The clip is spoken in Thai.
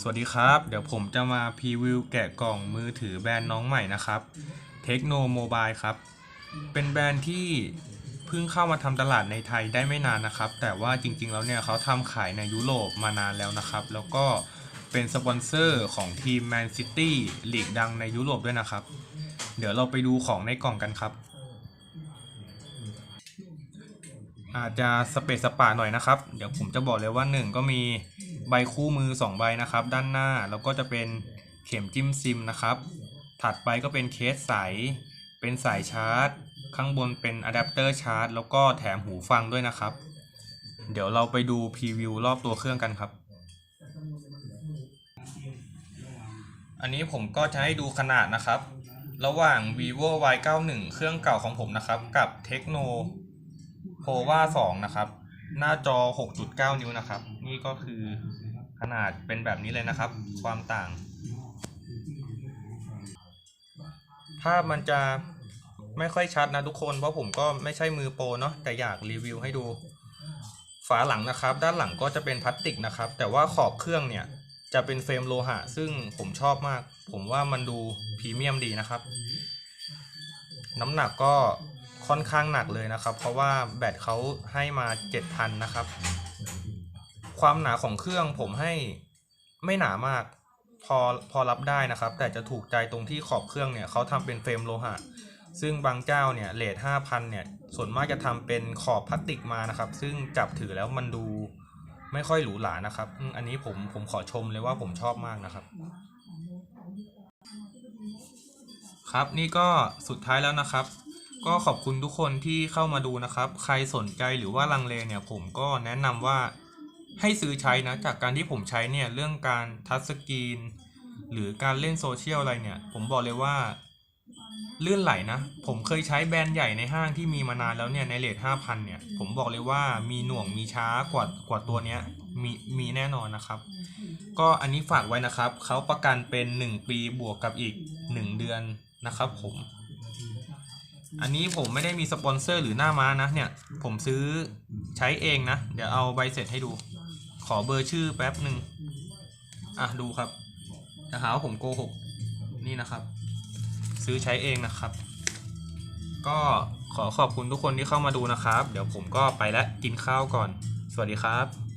สวัสดีครับ เดี๋ยวผมจะมาพรีวิวแกะกล่องมือถือแบรนด์น้องใหม่นะครับเทคโนโมบายครับ เป็นแบรนด์ที่เพิ่งเข้ามาทำตลาดในไทยได้ไม่นานนะครับ แต่ว่าจริงๆแล้วเนี่ยเขาทำขายในยุโรปมานานแล้วนะครับ แล้วก็เป็นสปอนเซอร์ของทีมแมนซิตี้ลีกดังในยุโรปด้วยนะครับ เดี๋ยวเราไปดูของในกล่องกันครับ อาจจะสเปซสปาหน่อยนะครับ เดี๋ยวผมจะบอกเลยว่า 1 ก็มี ใบคู่มือ 2 ใบนะครับ ด้านหน้าแล้วก็จะเป็นเข็มจิ้มซิมนะครับ ถัดไปก็เป็นเคสใส เป็นสายชาร์จ ข้างบนเป็นอะแดปเตอร์ชาร์จ แล้วก็แถมหูฟังด้วยนะครับ เดี๋ยวเราไปดูพรีวิวรอบตัวเครื่องกันครับ อันนี้ผมก็จะให้ดูขนาดนะครับ ระหว่าง vivo y 9 1 เครื่องเก่าของผมนะครับ กับ Tecno p o v a 2 นะครับ หน้าจอ 6.9 นิ้วนะครับ นี่ก็คือ ขนาดเป็นแบบนี้เลยนะครับ ความต่าง ภาพมันจะไม่ค่อยชัดนะทุกคนเพราะผมก็ไม่ใช่มือโปรเนาะแต่อยากรีวิวให้ดู ฝาหลังนะครับ ด้านหลังก็จะเป็นพลาสติกนะครับ แต่ว่าขอบเครื่องเนี่ยจะเป็นเฟรมโลหะ ซึ่งผมชอบมาก ผมว่ามันดูพรีเมียมดีนะครับ น้ำหนักก็ค่อนข้างหนักเลยนะครับ เพราะว่าแบตเขาให้มา 7,000 นะครับ ความหนาของเครื่องผมให้ไม่หนามาก พอพอรับได้นะครับ แต่จะถูกใจตรงที่ขอบเครื่องเนี่ยเขาทำเป็นเฟรมโลหะ ซึ่งบางเจ้าเนี่ยเลท5,000เนี่ย ส่วนมากจะทำเป็นขอบพลาสติกมานะครับ ซึ่งจับถือแล้วมันดูไม่ค่อยหรูหรานะครับ อันนี้ผมผมขอชมเลยว่าผมชอบมากนะครับ ครับนี่ก็สุดท้ายแล้วนะครับ ก็ขอบคุณทุกคนที่เข้ามาดูนะครับ ใครสนใจหรือว่าลังเลเนี่ยผมก็แนะนำว่า ให้ซื้อใช้นะ จากการที่ผมใช้เนี่ยเรื่องการทัชสกรีนหรือการเล่นโซเชียลอะไรเนี่ย ผมบอกเลยว่าลื่นไหลนะ ผมเคยใช้แบรนด์ใหญ่ในห้างที่มีมานานแล้วเนี่ยในเลทห้าพันเนี่ย ผมบอกเลยว่ามีหน่วงมีช้ากว่ากว่าตัวเนี้ยมีมีแน่นอนนะครับ ก็อันนี้ฝากไว้นะครับ เขาประกันเป็น 1 ปีบวกกับอีก 1 เดือนนะครับผม อันนี้ผมไม่ได้มีสปอนเซอร์หรือหน้าม้านะเนี่ย ผมซื้อใช้เองนะ เดี๋ยวเอาใบเสร็จให้ดู ขอเบอร์ชื่อแป๊บหนึ่งอะดูครับจะหาว่าผมโกหกนี่นะครับ ซื้อใช้เองนะครับ ก็ขอขอบคุณทุกคนที่เข้ามาดูนะครับ เดี๋ยวผมก็ไปแล้วกินข้าวก่อน สวัสดีครับ